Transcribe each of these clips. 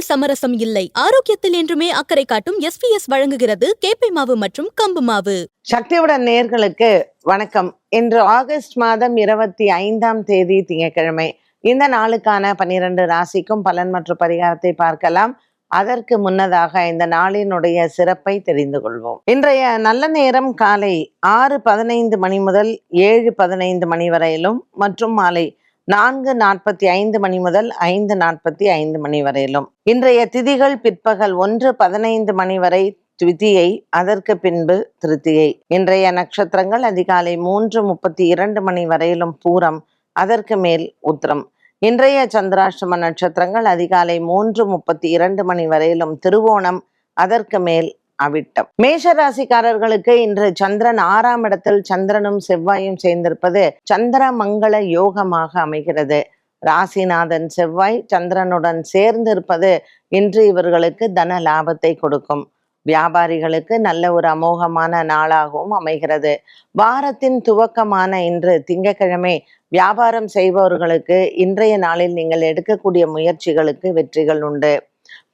உணவில் சமரசம் இல்லை. ஆரோக்கியத்தில் என்றுமே அக்கறை காட்டும் எஸ் பி எஸ் வழங்குகிறது கேப்பை மாவு மற்றும் கம்பு மாவு. சக்தியுடன் நேர்களுக்கு வணக்கம். இன்று ஆகஸ்ட் மாதம் இருபத்தி ஐந்தாம் தேதி திங்கட்கிழமை. இந்த நாளுக்கான பனிரெண்டு ராசிக்கும் பலன் மற்றும் பரிகாரத்தை பார்க்கலாம். அதற்கு முன்னதாக இந்த நாளினுடைய சிறப்பை தெரிந்து கொள்வோம். இன்றைய நல்ல நேரம் காலை ஆறு பதினைந்து மணி முதல் ஏழு பதினைந்து மணி வரையிலும் மற்றும் மாலை நான்கு நாற்பத்தி ஐந்து மணி முதல் ஐந்து நாற்பத்தி ஐந்து மணி வரையிலும். இன்றைய திதிகள் பிற்பகல் ஒன்று பதினைந்து மணி வரை த்விதியை அதற்கு பின்பு திருத்தியை. இன்றைய நட்சத்திரங்கள் அதிகாலை மூன்று முப்பத்தி இரண்டு மணி வரையிலும் பூரம் அதற்கு மேல் உத்திரம். இன்றைய சந்திராஷ்டம நட்சத்திரங்கள் அதிகாலை மூன்று முப்பத்தி இரண்டு மணி வரையிலும் திருவோணம் அதற்கு மேல் அவிட்டம் மேஷ ராசிக்காரர்களுக்கு இன்று சந்திரன் ஆறாம் இடத்தில் சந்திரனும் செவ்வாயும் சேர்ந்திருப்பது சந்திர மங்கள யோகமாக அமைகிறது. ராசிநாதன் செவ்வாய் சந்திரனுடன் சேர்ந்திருப்பது இன்று இவர்களுக்கு தன லாபத்தை கொடுக்கும். வியாபாரிகளுக்கு நல்ல ஒரு அமோகமான நாளாகவும் அமைகிறது. வாரத்தின் துவக்கமான இன்று திங்கக்கிழமை வியாபாரம் செய்பவர்களுக்கு இன்றைய நாளில் நீங்கள் எடுக்கக்கூடிய முயற்சிகளுக்கு வெற்றிகள் உண்டு.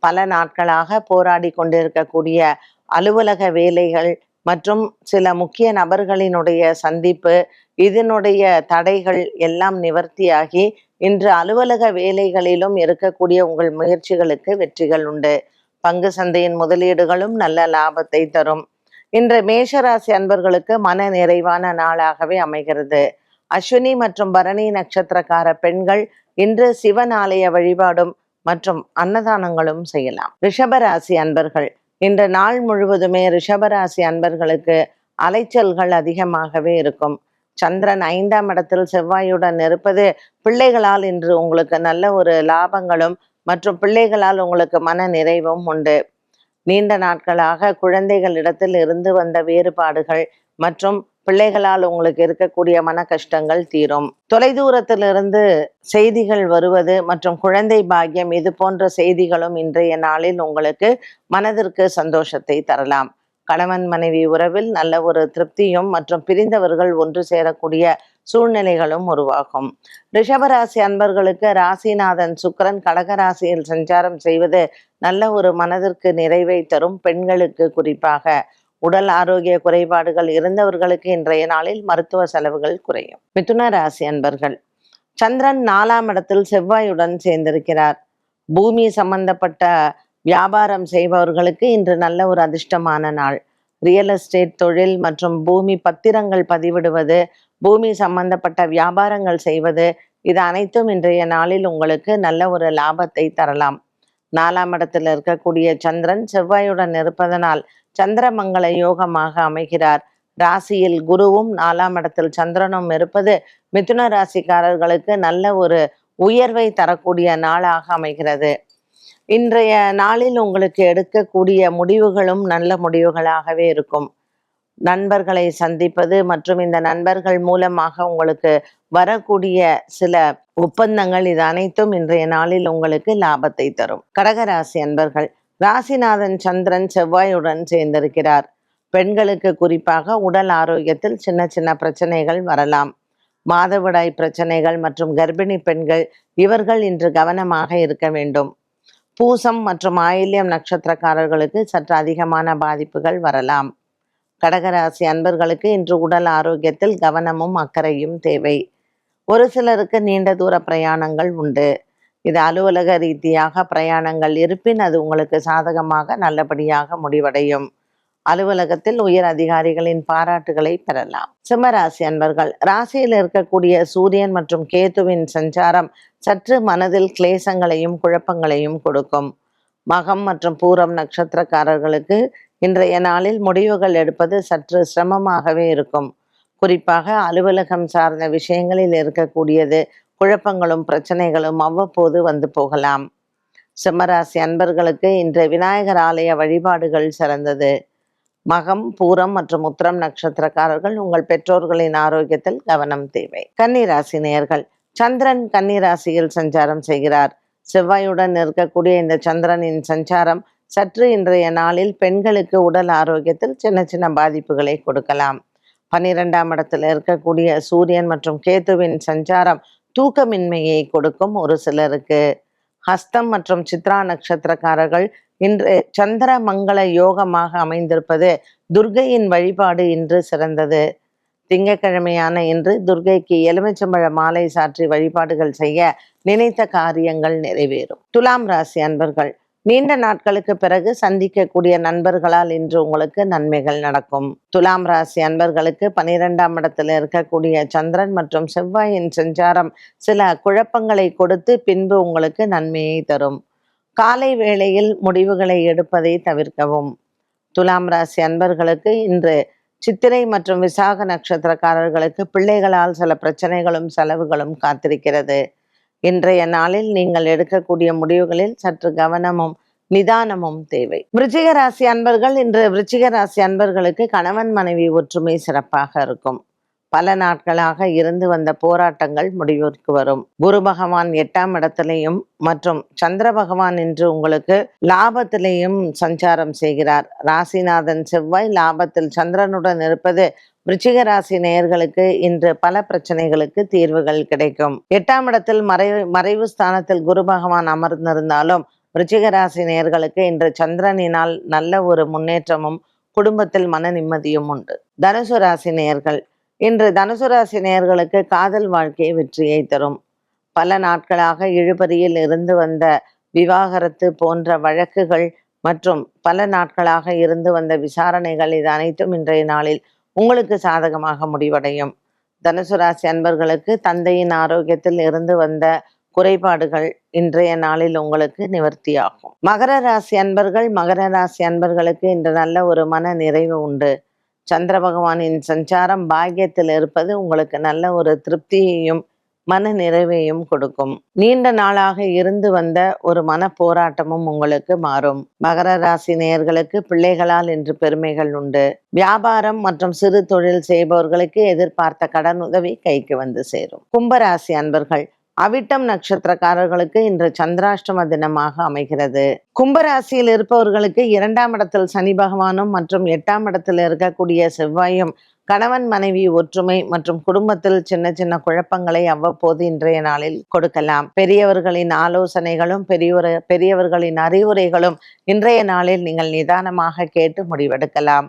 பல நாட்களாக போராடி கொண்டிருக்கக்கூடிய அலுவலக வேலைகள் மற்றும் சில முக்கிய நபர்களினுடைய சந்திப்பு இதனுடைய தடைகள் எல்லாம் நிவர்த்தியாகி இன்று அலுவலக வேலைகளிலும் இருக்கக்கூடிய உங்கள் முயற்சிகளுக்கு வெற்றிகள் உண்டு. பங்கு சந்தையின் முதலீடுகளும் நல்ல லாபத்தை தரும். இன்று மேஷராசி அன்பர்களுக்கு மன நிறைவான நாளாகவே அமைகிறது. அஸ்வினி மற்றும் பரணி நட்சத்திரக்கார பெண்கள் இன்று சிவன் ஆலய வழிபாடும் மற்றும் அன்னதானங்களும் செய்யலாம். ரிஷபராசி அன்பர்கள் இன்று நாள் முழுவதுமே ரிஷபராசி அன்பர்களுக்கு அலைச்சல்கள் அதிகமாகவே இருக்கும். சந்திரன் ஐந்தாம் இடத்தில் செவ்வாயுடன் இருப்பது பிள்ளைகளால் இன்று உங்களுக்கு நல்ல ஒரு லாபங்களும் மற்றும் பிள்ளைகளால் உங்களுக்கு மன நிறைவும் உண்டு. நீண்ட நாட்களாக குழந்தைகளிடத்தில் இருந்து வந்த வேறுபாடுகள் மற்றும் பிள்ளைகளால் உங்களுக்கு இருக்கக்கூடிய மன கஷ்டங்கள் தீரும். தொலைதூரத்திலிருந்து செய்திகள் வருவது மற்றும் குழந்தை பாக்கியம் இது போன்ற செய்திகளும் இன்றைய நாளில் உங்களுக்கு மனதிற்கு சந்தோஷத்தை தரலாம். கணவன் மனைவி உறவில் நல்ல ஒரு திருப்தியும் மற்றும் பிரிந்தவர்கள் ஒன்று சேரக்கூடிய சூழ்நிலைகளும் உருவாகும். ரிஷபராசி அன்பர்களுக்கு ராசிநாதன் சுக்கரன் கடகராசியில் சஞ்சாரம் செய்வது நல்ல ஒரு மனதிற்கு நிறைவை தரும் பெண்களுக்கு குறிப்பாக. உடல் ஆரோக்கிய குறைபாடுகள் இருந்தவர்களுக்கு இன்றைய நாளில் மருத்துவ செலவுகள் குறையும். மிதுன ராசி அன்பர்கள் சந்திரன் நாலாம் இடத்தில் செவ்வாயுடன் சேர்ந்திருக்கிறார். பூமி சம்பந்தப்பட்ட வியாபாரம் செய்பவர்களுக்கு இன்று நல்ல ஒரு அதிர்ஷ்டமான நாள். ரியல் எஸ்டேட் தொழில் மற்றும் பூமி பத்திரங்கள் பதிவிடுவது பூமி சம்பந்தப்பட்ட வியாபாரங்கள் செய்வது இது அனைத்தும் இன்றைய நாளில் உங்களுக்கு நல்ல ஒரு லாபத்தை தரலாம். நாலாம் இடத்தில் இருக்கக்கூடிய சந்திரன் செவ்வாயுடன் இருப்பதனால் சந்திரமங்கள யோகமாக அமைகிறார். ராசியில் குருவும் நாலாம் இடத்தில் சந்திரனும் இருப்பது மிதுன ராசிக்காரர்களுக்கு நல்ல ஒரு உயர்வை தரக்கூடிய நாளாக அமைகிறது. இன்றைய நாளில் உங்களுக்கு எடுக்கக்கூடிய முடிவுகளும் நல்ல முடிவுகளாகவே இருக்கும். நண்பர்களை சந்திப்பது மற்றும் இந்த நண்பர்கள் மூலமாக உங்களுக்கு வரக்கூடிய சில ஒப்பந்தங்கள் இது அனைத்தும் இன்றைய நாளில் உங்களுக்கு லாபத்தை தரும். கடகராசி அன்பர்கள் ராசிநாதன் சந்திரன் செவ்வாயுடன் சேர்ந்திருக்கிறார். பெண்களுக்கு குறிப்பாக உடல் ஆரோக்கியத்தில் சின்ன சின்ன பிரச்சனைகள் வரலாம். மாதவிடாய் பிரச்சனைகள் மற்றும் கர்ப்பிணி பெண்கள் இவர்கள் இன்று கவனமாக இருக்க வேண்டும். பூசம் மற்றும் ஆயில்யம் நட்சத்திரக்காரர்களுக்கு சற்று அதிகமான பாதிப்புகள் வரலாம். கடகராசி அன்பர்களுக்கு இன்று உடல் ஆரோக்கியத்தில் கவனமும் அக்கறையும் தேவை. ஒரு சிலருக்கு நீண்ட தூர பிரயாணங்கள் உண்டு. இது அலுவலக ரீதியாக பிரயாணங்கள் இருப்பின் அது உங்களுக்கு சாதகமாக நல்லபடியாக முடிவடையும். அலுவலகத்தில் உயர் அதிகாரிகளின் பாராட்டுகளை பெறலாம். சிம்மராசி அன்பர்கள் ராசியில் இருக்கக்கூடிய சூரியன் மற்றும் கேதுவின் சஞ்சாரம் சற்று மனதில் கிளேசங்களையும் குழப்பங்களையும் கொடுக்கும். மகம் மற்றும் பூரம் நட்சத்திரக்காரர்களுக்கு இன்றைய நாளில் முடிவுகள் எடுப்பது சற்று சிரமமாகவே இருக்கும். குறிப்பாக அலுவலகம் சார்ந்த விஷயங்களில் இருக்கக்கூடியது குழப்பங்களும் பிரச்சனைகளும் அவ்வப்போது வந்து போகலாம். சிம்மராசி அன்பர்களுக்கு இன்று விநாயகர் ஆலய வழிபாடுகள் சிறந்தது. மகம் பூரம் மற்றும் உத்திரம் நட்சத்திரக்காரர்கள் உங்கள் பெற்றோர்களின் ஆரோக்கியத்தில் கவனம் தேவை. கன்னிராசி நேயர்கள் சந்திரன் கன்னிராசியில் சஞ்சாரம் செய்கிறார். செவ்வாயுடன் இருக்கக்கூடிய இந்த சந்திரனின் சஞ்சாரம் சற்று இன்றைய நாளில் பெண்களுக்கு உடல் ஆரோக்கியத்தில் சின்ன சின்ன பாதிப்புகளை கொடுக்கலாம். பன்னிரெண்டாம் இடத்துல இருக்கக்கூடிய சூரியன் மற்றும் கேத்துவின் சஞ்சாரம் தூக்கமின்மையை கொடுக்கும் ஒரு சிலருக்கு. ஹஸ்தம் மற்றும் சித்ரா நட்சத்திரக்காரர்கள் இன்று சந்திர மங்கள யோகமாக அமைந்திருப்பது துர்கையின் வழிபாடு இன்று சிறந்தது. திங்கட்கிழமையான இன்று துர்கைக்கு எலுமிச்சம்பழ மாலை சாற்றி வழிபாடுகள் செய்ய நினைத்த காரியங்கள் நிறைவேறும். துலாம் ராசி அன்பர்கள் நீண்ட நாட்களுக்கு பிறகு சந்திக்கக்கூடிய நண்பர்களால் இன்று உங்களுக்கு நன்மைகள் நடக்கும். துலாம் ராசி அன்பர்களுக்கு பனிரெண்டாம் இடத்துல இருக்கக்கூடிய சந்திரன் மற்றும் செவ்வாயின் சஞ்சாரம் சில குழப்பங்களை கொடுத்து பின்பு உங்களுக்கு நன்மையை தரும். காலை வேளையில் முடிவுகளை எடுப்பதை தவிர்க்கவும். துலாம் ராசி அன்பர்களுக்கு இன்று சித்திரை மற்றும் விசாக நட்சத்திரக்காரர்களுக்கு பிள்ளைகளால் சில பிரச்சனைகளும் செலவுகளும் காத்திருக்கிறது. இன்றைய நாளில் நீங்கள் எடுக்கக்கூடிய முடிவுகளில் சற்று கவனமும் நிதானமும் தேவை. விருச்சிக ராசி அன்பர்கள் இன்று விருச்சிக ராசி அன்பர்களுக்கு கணவன் மனைவி ஒற்றுமை சிறப்பாக இருக்கும். பல நாட்களாக இருந்து வந்த போராட்டங்கள் முடிவிற்கு வரும். குரு பகவான் எட்டாம் இடத்திலையும் மற்றும் சந்திர பகவான் இன்று உங்களுக்கு லாபத்திலேயும் சஞ்சாரம் செய்கிறார். ராசிநாதன் செவ்வாய் லாபத்தில் சந்திரனுடன் இருப்பது விருச்சிக ராசி நேயர்களுக்கு இன்று பல பிரச்சனைகளுக்கு தீர்வுகள் கிடைக்கும். எட்டாம் இடத்தில் மறைவு மறைவு ஸ்தானத்தில் குரு பகவான் அமர்ந்திருந்தாலும் விருச்சிக ராசி நேயர்களுக்கு இன்று சந்திரனினால் நல்ல ஒரு முன்னேற்றமும் குடும்பத்தில் மன நிம்மதியும் உண்டு. தனுசு ராசி நேயர்கள் இன்று தனுசு ராசி காதல் வாழ்க்கை வெற்றியை தரும். பல நாட்களாக இழுபறியில் இருந்து வந்த விவாகரத்து போன்ற வழக்குகள் மற்றும் பல நாட்களாக இருந்து வந்த விசாரணைகள் இது அனைத்தும் இன்றைய நாளில் உங்களுக்கு சாதகமாக முடிவடையும். தனுசு ராசி அன்பர்களுக்கு தந்தையின் ஆரோக்கியத்தில் இருந்து வந்த குறைபாடுகள் இன்றைய நாளில் உங்களுக்கு நிவர்த்தியாகும். மகர ராசி அன்பர்கள் மகர ராசி அன்பர்களுக்கு இன்று நல்ல ஒரு மன நிறைவு உண்டு. சந்திர பகவானின் சஞ்சாரம் பாக்கியத்தில் இருப்பது உங்களுக்கு நல்ல ஒரு திருப்தியையும் மன நிறைவையும் கொடுக்கும். நீண்ட நாளாக இருந்து வந்த ஒரு மன போராட்டமும் உங்களுக்கு மாறும். மகர ராசி நேயர்களுக்கு பிள்ளைகளால் இன்று பெருமைகள் உண்டு. வியாபாரம் மற்றும் சிறு தொழில் செய்பவர்களுக்கு எதிர்பார்த்த கடன் உதவி கைக்கு வந்து சேரும். கும்பராசி அன்பர்கள் அவிட்டம் நட்சத்திரக்காரர்களுக்கு இன்று சந்திராஷ்டம தினமாக அமைகிறது. கும்பராசியில் இருப்பவர்களுக்கு இரண்டாம் இடத்தில் சனி பகவானும் மற்றும் எட்டாம் இடத்தில் இருக்கக்கூடிய செவ்வாயும் கணவன் மனைவி ஒற்றுமை மற்றும் குடும்பத்தில் சின்ன சின்ன குழப்பங்களை அவ்வப்போது இன்றைய நாளில் கொடுக்கலாம். பெரியவர்களின் ஆலோசனைகளும் பெரியவர் பெரியவர்களின் அறிவுரைகளும் இன்றைய நாளில் நீங்கள் நிதானமாக கேட்டு முடிவெடுக்கலாம்.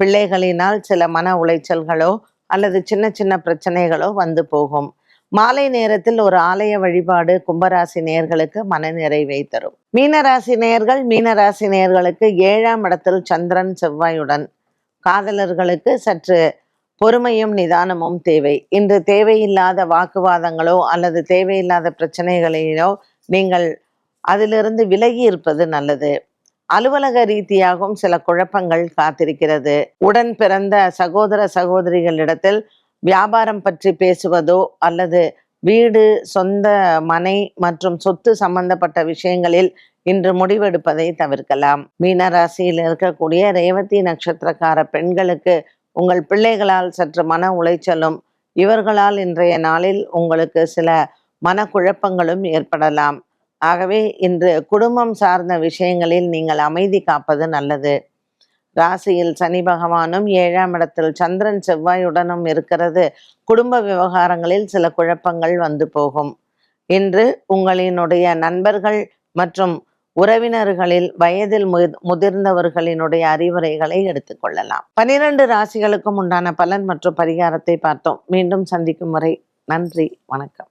பிள்ளைகளினால் சில மன உளைச்சல்களோ அல்லது சின்ன சின்ன பிரச்சனைகளோ வந்து போகும். மாலை நேரத்தில் ஒரு ஆலய வழிபாடு கும்பராசி நேர்களுக்கு மனநிறைவை தரும். மீனராசி நேர்கள் மீனராசி நேர்களுக்கு ஏழாம் இடத்தில் சந்திரன் செவ்வாயுடன். காதலர்களுக்கு சற்று பொறுமையும் நிதானமும் தேவை. இன்று தேவையில்லாத வாக்குவாதங்களோ அல்லது தேவையில்லாத பிரச்சனைகளிலோ நீங்கள் அதிலிருந்து விலகி இருப்பது நல்லது. அலுவலக ரீதியாகவும் சில குழப்பங்கள் காத்திருக்கிறது. உடன் பிறந்த சகோதர சகோதரிகளிடத்தில் வியாபாரம் பற்றி பேசுவதோ அல்லது வீடு சொந்த மனை மற்றும் சொத்து சம்பந்தப்பட்ட விஷயங்களில் இன்று முடிவெடுப்பதை தவிர்க்கலாம். மீனராசியில் இருக்கக்கூடிய ரேவதி நட்சத்திரக்கார பெண்களுக்கு உங்கள் பிள்ளைகளால் சற்று மன உளைச்சலும் இவர்களால் இன்றைய நாளில் உங்களுக்கு சில மனக்குழப்பங்களும் ஏற்படலாம். ஆகவே இன்று குடும்பம் சார்ந்த விஷயங்களில் நீங்கள் அமைதி காப்பது நல்லது. ராசியில் சனி பகவானும் ஏழாம் இடத்தில் சந்திரன் செவ்வாயுடனும் இருக்கிறது. குடும்ப விவகாரங்களில் சில குழப்பங்கள் வந்து போகும். இன்று உங்களினுடைய நண்பர்கள் மற்றும் உறவினர்களில் வயதில் முதிர்ந்தவர்களினுடைய அறிவுரைகளை எடுத்துக்கொள்ளலாம் பனிரெண்டு ராசிகளுக்கும் உண்டான பலன் மற்றும் பரிகாரத்தை பார்த்தோம். மீண்டும் சந்திக்கும் வரை நன்றி. வணக்கம்.